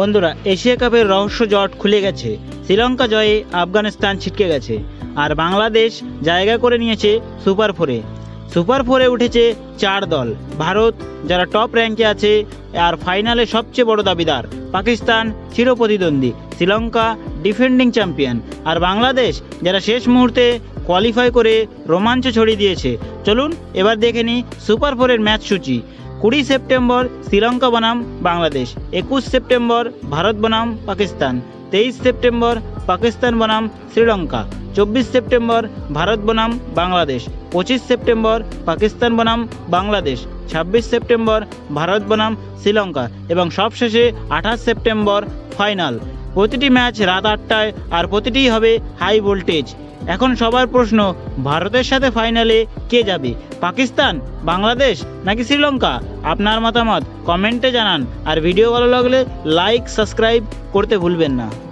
বন্ধুরা, এশিয়া কাপের রহস্য জট খুলে গেছে। শ্রীলঙ্কা জয়ে আফগানিস্তান ছিটকে গেছে। আর বাংলাদেশ জায়গা করে নিয়েছে সুপার ফোরে। সুপার ফোরে উঠেছে চার দল। ভারত, যারা টপ র্যাঙ্কে আছে, আর ফাইনালে সবচেয়ে বড় দাবিদার, Pakistan চিরপ্রতিদ্বন্দ্বী। Sri Lanka defending champion. আর বাংলাদেশ, যারা শেষ মুহূর্তে কোয়ালিফাই করে রোমাঞ্চ ছড়িয়ে দিয়েছে। চলুন, এবার দেখে নিই সুপার ফোরের ম্যাচ সূচি। কুড়ি সেপ্টেম্বর শ্রীলঙ্কা বনাম বাংলাদেশ, একুশ সেপ্টেম্বর ভারত বনাম পাকিস্তান, তেইশ সেপ্টেম্বর পাকিস্তান বনাম শ্রীলঙ্কা, চব্বিশ সেপ্টেম্বর ভারত বনাম বাংলাদেশ, পঁচিশ সেপ্টেম্বর পাকিস্তান বনাম বাংলাদেশ, ছাব্বিশ সেপ্টেম্বর ভারত বনাম শ্রীলঙ্কা এবং সবশেষে আঠাশ সেপ্টেম্বর ফাইনাল। প্রতিটি ম্যাচ রাত আটটায় আর প্রতিটিই হবে হাই ভোল্টেজ। এখন সবার প্রশ্ন, ভারতের সাথে ফাইনালে কে যাবে? পাকিস্তান, বাংলাদেশ নাকি শ্রীলঙ্কা? আপনার মতামত কমেন্টে জানান। আর ভিডিও ভালো লাগলে লাইক সাবস্ক্রাইব করতে ভুলবেন না।